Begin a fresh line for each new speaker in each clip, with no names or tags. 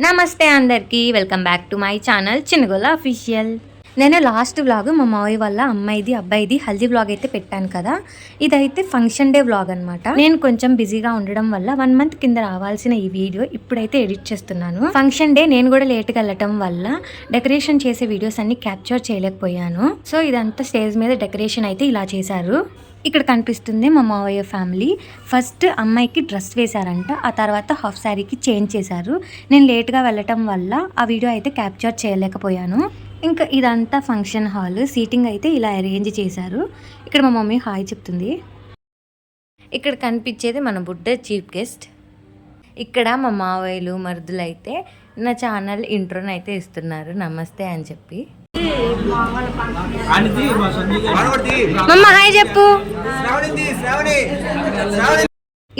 నమస్తే అందరికీ welcome back to my channel Chinnagola official. నేను లాస్ట్ వ్లాగ్ మా మావయ్య వాళ్ళ అమ్మాయిది అబ్బాయిది హల్దీ వ్లాగ్ అయితే పెట్టాను కదా. ఇదైతే ఫంక్షన్ డే వ్లాగ్ అనమాట నేను కొంచెం బిజీగా ఉండడం వల్ల వన్ మంత్ కింద రావాల్సిన ఈ వీడియో ఇప్పుడైతే ఎడిట్ చేస్తున్నాను. ఫంక్షన్ డే నేను కూడా లేట్గా వెళ్ళటం వల్ల డెకరేషన్ చేసే వీడియోస్ అన్ని క్యాప్చర్ చేయలేకపోయాను. సో ఇదంతా స్టేజ్ మీద డెకరేషన్ అయితే ఇలా చేశారు. ఇక్కడ కనిపిస్తుంది మా మావయ్య ఫ్యామిలీ. ఫస్ట్ అమ్మాయికి డ్రెస్ వేశారంట ఆ తర్వాత హాఫ్ శారీకి చేంజ్ చేశారు. నేను లేట్గా వెళ్ళటం వల్ల ఆ వీడియో అయితే క్యాప్చర్ చేయలేకపోయాను. ఇంకా ఇదంతా ఫంక్షన్ హాల్ సీటింగ్ అయితే ఇలా అరేంజ్ చేశారు. ఇక్కడ మా మమ్మీ హాయ్ చెప్తుంది. ఇక్కడ కనిపించేది మన బుడ్డ చీఫ్ గెస్ట్. ఇక్కడ మా మావయ్యలు మరుదులు అయితే నా ఛానల్ ఇంట్రోనైతే అయితే ఇస్తున్నారు. నమస్తే అని చెప్పి. మమ్మ హాయ్ చెప్పు.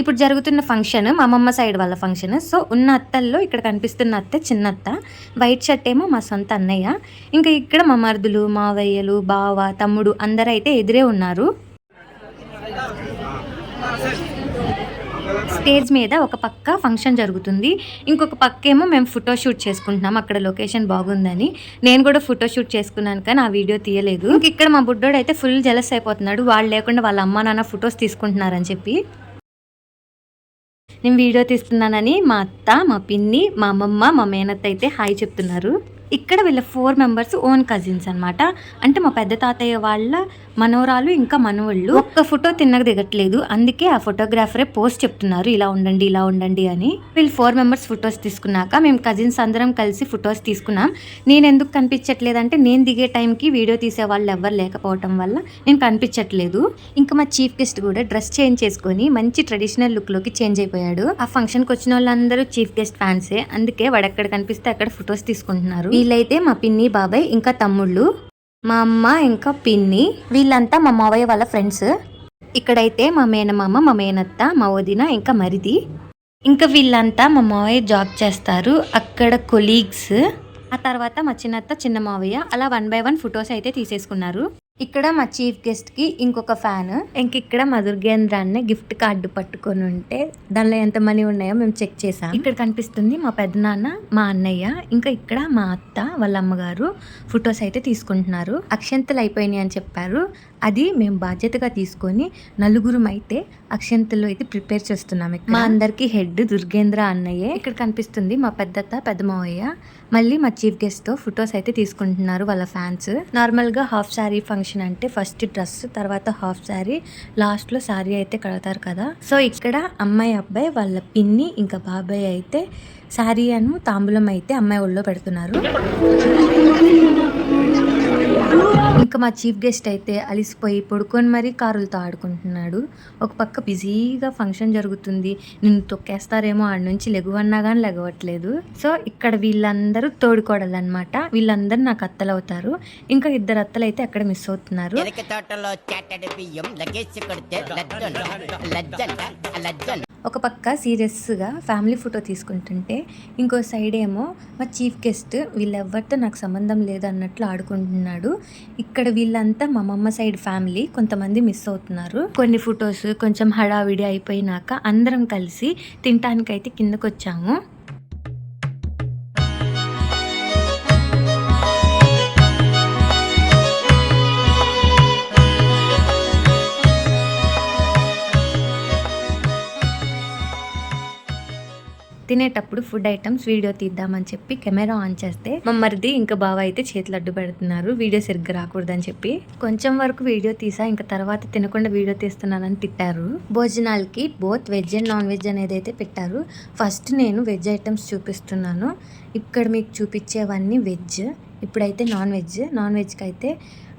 ఇప్పుడు జరుగుతున్న ఫంక్షన్ మా అమ్మమ్మ సైడ్ వాళ్ళ ఫంక్షన్. సో ఉన్న అత్తల్లో ఇక్కడ కనిపిస్తున్న అత్త చిన్న అత్త వైట్ షర్ట్ ఏమో మా సొంత అన్నయ్య. ఇంకా ఇక్కడ మా మరుదులు మావయ్యలు బావ తమ్ముడు అందరూ అయితే ఎదురే ఉన్నారు. స్టేజ్ మీద ఒక పక్క ఫంక్షన్ జరుగుతుంది. ఇంకొక పక్క ఏమో మేము ఫోటో షూట్ చేసుకుంటున్నాం. అక్కడ లొకేషన్ బాగుందని. నేను కూడా ఫోటో షూట్ చేసుకున్నాను కానీ ఆ వీడియో తీయలేదు. ఇంక ఇక్కడ మా బుడ్డోడు అయితే ఫుల్ జలస్ అయిపోతున్నాడు. వాళ్ళు లేకుండా వాళ్ళ అమ్మ నాన్న ఫొటోస్ తీసుకుంటున్నారని చెప్పి. నేను వీడియో తీస్తున్నానని మా అత్త మా పిన్ని మా అమ్మమ్మ మా మేనత్త అయితే హాయ్ చెప్తున్నారు. ఇక్కడ వీళ్ళ ఫోర్ మెంబర్స్ ఓన్ కజిన్స్ అన్నమాట. అంటే మా పెద్ద తాతయ్య వాళ్ళ మనోరాలు ఇంకా మనవళ్ళు. ఒక్క ఫోటో తిన్నగా దిగట్లేదు. అందుకే ఆ ఫోటోగ్రాఫరే పోస్ట్ చెప్తున్నారు. ఇలా ఉండండి ఇలా ఉండండి అని. వీళ్ళు ఫోర్ మెంబర్స్ ఫొటోస్ తీసుకున్నాక మేము కజిన్స్ అందరం కలిసి ఫొటోస్ తీసుకున్నాం. నేను ఎందుకు కనిపించట్లేదు అంటే నేను దిగే టైంకి వీడియో తీసే వాళ్ళు ఎవరు లేకపోవటం వల్ల నేను కనిపించట్లేదు. ఇంకా మా చీఫ్ గెస్ట్ కూడా డ్రెస్ చేంజ్ చేసుకొని మంచి ట్రెడిషనల్ లుక్లోకి చేంజ్ అయిపోయాడు. ఆ ఫంక్షన్కి వచ్చిన వాళ్ళందరూ చీఫ్ గెస్ట్ ఫ్యాన్సే. అందుకే వాడు ఎక్కడ కనిపిస్తే అక్కడ ఫొటోస్ తీసుకుంటున్నారు. వీళ్ళైతే మా పిన్ని బాబాయ్ ఇంకా తమ్ముళ్ళు మా అమ్మ ఇంకా పిన్ని వీళ్ళంతా మా మావయ్య వాళ్ళ ఫ్రెండ్స్. ఇక్కడైతే మా మేనమామ మా మేనత్త మా వదిన ఇంకా మరిది. ఇంకా వీళ్ళంతా మా మావయ్య జాబ్ చేస్తారు అక్కడ కొలీగ్స్. ఆ తర్వాత మా చిన్నత్త చిన్న మావయ్య అలా వన్ బై వన్ ఫొటోస్ అయితే తీసేసుకున్నారు. ఇక్కడ మా చీఫ్ గెస్ట్కి ఇంకొక ఫ్యాన్. ఇంక ఇక్కడ మా దుర్గేంద్ర అన్న గిఫ్ట్ కార్డు పట్టుకొని ఉంటే దానిలో ఎంత మనీ ఉన్నాయో మేము చెక్ చేసాం ఇక్కడ కనిపిస్తుంది మా పెద్దనాన్న మా అన్నయ్య ఇంకా ఇక్కడ మా అత్త వాళ్ళ అమ్మగారు ఫొటోస్ అయితే తీసుకుంటున్నారు. అక్షంతలు అయిపోయినాయి అని చెప్పారు. అది మేము బాధ్యతగా తీసుకొని నలుగురం అయితే అక్షంతలు అయితే ప్రిపేర్ చేస్తున్నాం ఇక్కడ. మా అందరికి హెడ్ దుర్గేంద్ర అన్నయ్యే. ఇక్కడ కనిపిస్తుంది మా పెద్దత్త పెద్ద మావయ్య మళ్ళీ మా చీఫ్ గెస్ట్తో ఫొటోస్ అయితే తీసుకుంటున్నారు వాళ్ళ ఫ్యాన్స్. నార్మల్గా హాఫ్ శారీ ఫంక్షన్ అంటే ఫస్ట్ డ్రెస్ తర్వాత హాఫ్ శారీ లాస్ట్లో శారీ అయితే కడతారు కదా. సో ఇక్కడ అమ్మాయి అబ్బాయి వాళ్ళ పిన్ని ఇంకా బాబాయ్ అయితే శారీ అను తాంబూలం అయితే అమ్మాయి ఒళ్ళో పెడుతున్నారు. ఇంకా మా చీఫ్ గెస్ట్ అయితే అలిసిపోయి పడుకొని మరీ కారులతో ఆడుకుంటున్నాడు. ఒక పక్క బిజీగా ఫంక్షన్ జరుగుతుంది. నిన్ను తొక్కేస్తారేమో ఆడ నుంచి లెగువన్నా కానీ లెగవట్లేదు. సో ఇక్కడ వీళ్ళందరూ తోడుకోడలు అనమాట వీళ్ళందరూ నాకు అత్తలు అవుతారు ఇంకా ఇద్దరు అత్తలు అయితే అక్కడ మిస్ అవుతున్నారు.
తోటలో బియ్యం లగేసి కొడితే
ఒక పక్క సీరియస్గా ఫ్యామిలీ ఫోటో తీసుకుంటుంటే ఇంకో సైడ్ ఏమో మా చీఫ్ గెస్ట్ వీళ్ళెవ్వరితో నాకు సంబంధం లేదన్నట్లు ఆడుకుంటున్నాడు. ఇక్కడ వీళ్ళంతా మా మమ్మ సైడ్ ఫ్యామిలీ కొంతమంది మిస్ అవుతున్నారు. కొన్ని ఫొటోస్ కొంచెం హడావిడి అయిపోయినాక అందరం కలిసి తినటానికైతే కిందకు వచ్చాము తినేటప్పుడు ఫుడ్ ఐటమ్స్ వీడియో తీద్దామని చెప్పి కెమెరా ఆన్ చేస్తే మమ్మర్ది ఇంకా బావ అయితే చేతులు అడ్డు పెడుతున్నారు. వీడియో సరిగ్గా రాకూడదని చెప్పి. కొంచెం వరకు వీడియో తీసా ఇంకా తర్వాత తినకుండా వీడియో తీస్తున్నానని తిట్టారు. భోజనాలకి both veg and non veg అనేది అయితే పెట్టారు. ఫస్ట్ నేను వెజ్ ఐటమ్స్ చూపిస్తున్నాను. ఇక్కడ మీకు చూపించేవన్నీ వెజ్. ఇప్పుడైతే నాన్ వెజ్. నాన్ వెజ్కి అయితే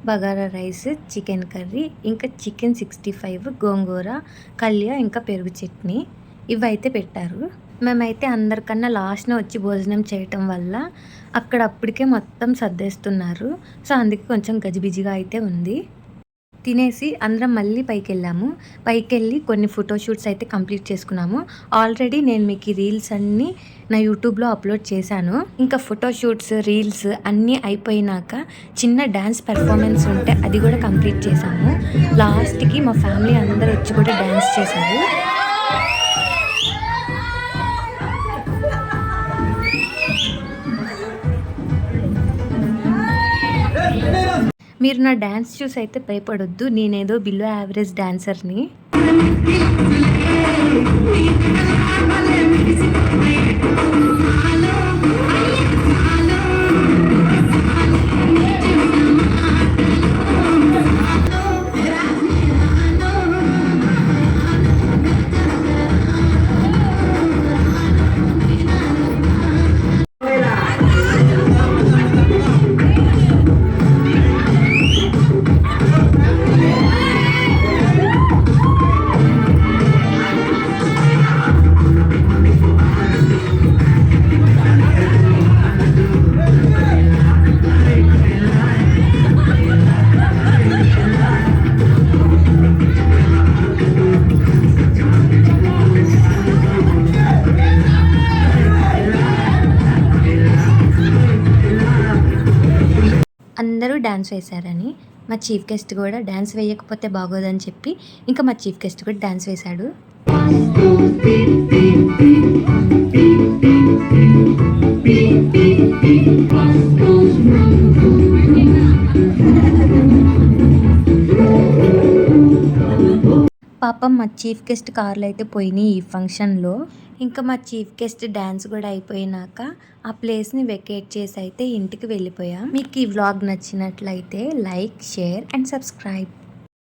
బగారా రైస్ చికెన్ కర్రీ ఇంకా చికెన్ సిక్స్టీ ఫైవ్ గోంగూర కళ్య ఇంకా పెరుగు చట్నీ ఇవైతే పెట్టారు. మేమైతే అందరికన్నా లాస్ట్న వచ్చి భోజనం చేయటం వల్ల అక్కడ అప్పటికే మొత్తం సర్దేస్తున్నారు. సో అందుకే కొంచెం గజిబిజిగా అయితే ఉంది. తినేసి అందరం మళ్ళీ పైకి వెళ్ళాము పైకి వెళ్ళి కొన్ని ఫోటోషూట్స్ అయితే కంప్లీట్ చేసుకున్నాము. ఆల్రెడీ నేను మీకు రీల్స్ అన్నీ నా యూట్యూబ్లో అప్లోడ్ చేశాను. ఇంకా ఫోటోషూట్స్ రీల్స్ అన్నీ అయిపోయినాక చిన్న డ్యాన్స్ పెర్ఫార్మెన్స్ ఉంటే అది కూడా కంప్లీట్ చేశాము. లాస్ట్కి మా ఫ్యామిలీ అందరూ వచ్చి కూడా డ్యాన్స్ చేశారు. మీరు నా డ్యాన్స్ చూసి అయితే భయపడొద్దు. నేనేదో బిలో యావరేజ్ డ్యాన్సర్ని అందరూ డ్యాన్స్ వేశారని మా చీఫ్ గెస్ట్ కూడా డ్యాన్స్ వేయకపోతే బాగోదని చెప్పి ఇంకా మా చీఫ్ గెస్ట్ కూడా డ్యాన్స్ వేశాడు. మా చీఫ్ గెస్ట్ కార్లు అయితే పోయినాయి ఈ ఫంక్షన్లో. ఇంకా మా చీఫ్ గెస్ట్ డ్యాన్స్ కూడా అయిపోయినాక ఆ ప్లేస్ని వెకేట్ చేసి అయితే ఇంటికి వెళ్ళిపోయాం. మీకు ఈ వ్లాగ్ నచ్చినట్లయితే లైక్ షేర్ అండ్ సబ్స్క్రైబ్.